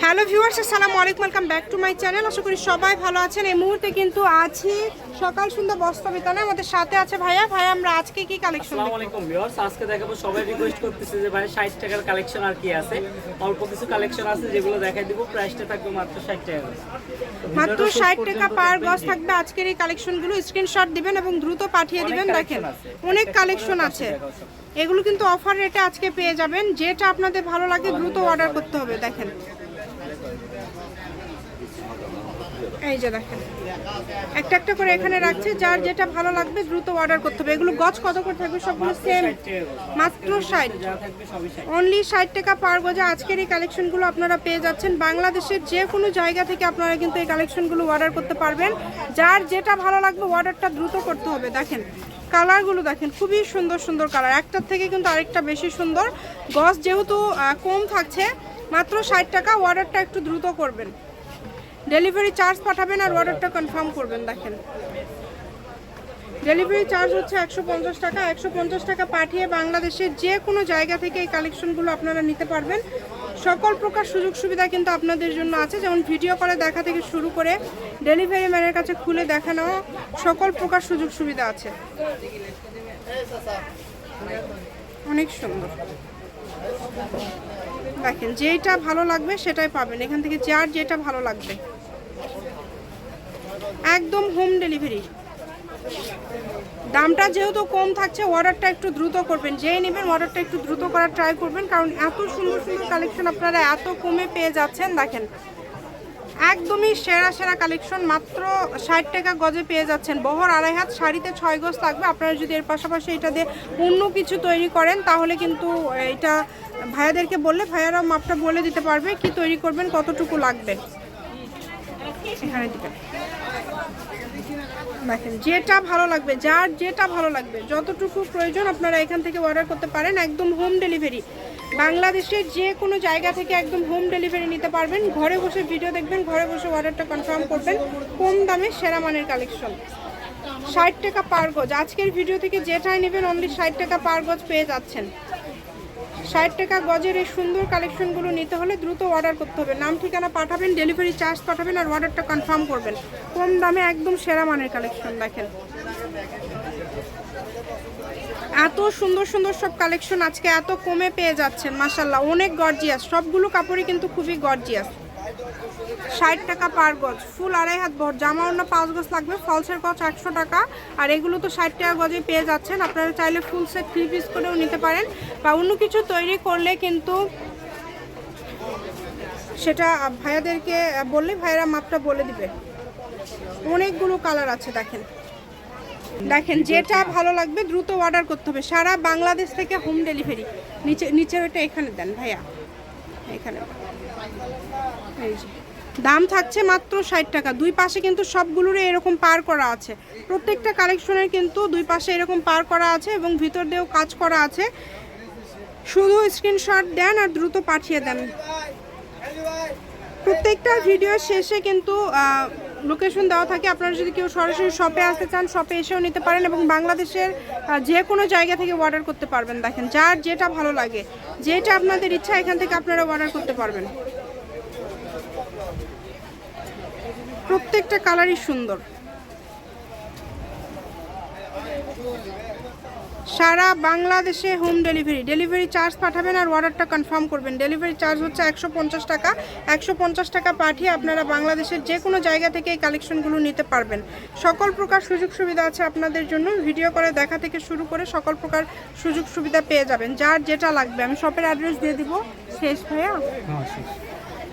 Hello viewers আসসালামু আলাইকুম welcome back to my channel আশা করি সবাই ভালো আছেন। এই মুহূর্তে কিন্তু আছি সকাল সন্ধ্যা বস্ত্র বিতানে আমাদের সাথে আছে ভাইয়া। ভাইয়া আমরা আজকে কি কালেকশন আসসালামু আলাইকুম ভিউয়ার্স আজকে দেখাবো সবাই রিকোয়েস্ট করতেছে যে ভাই 60 টাকার কালেকশন আর কি আছে? অল্প কিছু কালেকশন আছে যেগুলো দেখাই দিব। প্রাইসটা থাকবে মাত্র 60 টাকা। মাত্র ভিডিওটা শেষ ষাট পর্যন্ত টাকা পার গজ থাকবে। আজকের এই কালেকশনগুলো স্ক্রিনশট দিবেন এবং দ্রুত পাঠিয়ে দিবেন। দেখেন অনেক কালেকশন আছে। এগুলো কিন্তু অফার রেটে আজকে পেয়ে যাবেন। যেটা আপনাদের ভালো লাগে দ্রুত অর্ডার করতে হবে। দেখেন এই যে দেখেন। একটা একটা করে এখানে রাখছে, যার যেটা ভালো লাগবে দ্রুত অর্ডার করতে হবে। এগুলো গজ কত করে থাকবে? সবগুলো সেম 60 টাকা করে। মাত্র ষাট। যা থাকবে সবই 60 অনলি ষাট টাকা পার গজে আজকের এই কালেকশনগুলো আপনারা পেয়ে যাচ্ছেন। বাংলাদেশের যে কোনো জায়গা থেকে আপনারা কিন্তু এই কালেকশনগুলো অর্ডার করতে পারবেন। যার যেটা ভালো লাগবে অর্ডারটা দ্রুত করতে হবে। দেখেন, কালারগুলো দেখেন, খুবই সুন্দর সুন্দর কালার। একটার থেকে কিন্তু আরেকটা বেশি সুন্দর। গজ যেহেতু কম থাকছে, মাত্র ষাট টাকা অর্ডারটা একটু দ্রুত করবেন। ডেলিভারি চার্জ পাঠাবেন আর অর্ডারটা কনফার্ম করবেন, দেখেন। ডেলিভারি চার্জ হচ্ছে একশো পঞ্চাশ টাকা। একশো পঞ্চাশ টাকা পাঠিয়ে বাংলাদেশের যে কোনো জায়গা থেকে এই কালেকশনগুলো আপনারা নিতে পারবেন। সকল প্রকার সুযোগ সুবিধা কিন্তু আপনাদের জন্য আছে। যেমন ভিডিও করে দেখা থেকে শুরু করে ডেলিভারি ম্যানের কাছে খুলে দেখানো সকল প্রকার সুযোগ সুবিধা আছে। অনেক সুন্দর। দেখেন যেটা ভালো লাগবে সেটাই পাবেন। এখান থেকে যার যেটা ভালো লাগবে। একদম হোম ডেলিভারি দামটা যেহেতু কম থাকছে অর্ডারটা একটু দ্রুত করবেন। যেই নেবেন অর্ডারটা একটু দ্রুত করার ট্রাই করবেন, কারণ এত সুন্দর সুন্দর কালেকশন আপনারা এত কমে পেয়ে যাচ্ছেন, দেখেন। একদমই সেরা সেরা কালেকশন মাত্র ষাট টাকা গজে পেয়ে যাচ্ছেন। বহর আড়াই হাত, শাড়িতে ছয় গজ থাকবে। আপনারা যদি এর পাশাপাশি এটা দিয়ে অন্য কিছু তৈরি করেন, তাহলে কিন্তু এটা ভাইয়াদেরকে বললে ভাইয়ারা মাপটা বলে দিতে পারবে, কি তৈরি করবেন, কতটুকু লাগবে? এখানে দিবেন দেখেন, যেটা ভালো লাগবে, যার যেটা ভালো লাগবে, যতটুকু প্রয়োজন আপনারা এখান থেকে অর্ডার করতে পারেন, একদম হোম ডেলিভারি বাংলাদেশের যে কোনো জায়গা থেকে একদম হোম ডেলিভারি নিতে পারবেন। ঘরে বসে ভিডিও দেখবেন, ঘরে বসে অর্ডারটা কনফার্ম করবেন, কম দামে সেরা মানের কালেকশন ষাট টাকা পার গজ। আজকের ভিডিও থেকে যেটাই নেবেন অনলি ষাট টাকা পার গজ পেয়ে যাচ্ছেন। ষাট টাকা গজের এই সুন্দর কালেকশনগুলো নিতে হলে দ্রুত অর্ডার করতে হবে। নাম, ঠিকানা পাঠাবেন ডেলিভারি চার্জ পাঠাবেন আর অর্ডারটা কনফার্ম করবেন। কম দামে একদম সেরা মানের কালেকশন দেখেন। এত সুন্দর সুন্দর সব কালেকশন আজকে এত কমে পেয়ে যাচ্ছেন মাসাল্লাহ অনেক গর্জিয়াস সবগুলো কাপড়ই কিন্তু খুবই গর্জিয়াস ষাট টাকা পার গজ, ফুল আড়াই হাত বহর জামা অন্য পাঁচ গজ লাগবে, ফলসের গজ একশো টাকা। আর এগুলো তো ষাট টাকা গজে পেয়ে যাচ্ছেন, আপনারা চাইলে ফুল সেট থ্রি পিস করেও নিতে পারেন। বা অন্য কিছু তৈরি করলে কিন্তু সেটা ভাইয়াদেরকে বললে ভাইয়েরা মাপটা বলে দিবে। অনেকগুলো কালার আছে, দেখেন। দেখেন, যেটা ভালো লাগবে দ্রুত অর্ডার করতে হবে। সারা বাংলাদেশ থেকে হোম ডেলিভারি নিচে নিচে ওটা এখানে দেন ভাইয়া। এখানে। দাম থাকছে মাত্র ষাট টাকা। দুই পাশে কিন্তু সবগুলোরই এরকম পার করা আছে। প্রত্যেকটা কালেকশনের কিন্তু দুই পাশে এরকম পার করা আছে এবং ভিতর দিয়েও কাজ করা আছে। শুধু স্ক্রিনশট দেন আর দ্রুত পাঠিয়ে দেন। প্রত্যেকটা ভিডিও শেষে কিন্তু লোকেশন দেওয়া থাকে। আপনারা যদি কেউ সরাসরি শপে আসতে চান শপে এসেও নিতে পারেন এবং বাংলাদেশের যে কোনো জায়গা থেকে অর্ডার করতে পারবেন। দেখেন, যার যেটা ভালো লাগে, যেটা আপনাদের ইচ্ছা, এখান থেকে আপনারা অর্ডার করতে পারবেন। প্রত্যেকটা কালারই সুন্দর। সারা বাংলাদেশে হোম ডেলিভারি ডেলিভারি চার্জ পাঠাবেন আর অর্ডারটা কনফার্ম করবেন। ডেলিভারি চার্জ হচ্ছে একশো পঞ্চাশ টাকা। একশো পঞ্চাশ টাকা পাঠিয়ে আপনারা বাংলাদেশের যে কোনো জায়গা থেকে এই কালেকশনগুলো নিতে পারবেন। সকল প্রকার সুযোগ সুবিধা আছে আপনাদের জন্য। ভিডিও করে দেখা থেকে শুরু করে সকল প্রকার সুযোগ সুবিধা পেয়ে যাবেন। যার যেটা লাগবে, আমি শপের অ্যাড্রেস দিয়ে দিব। শেষ ভাইয়া?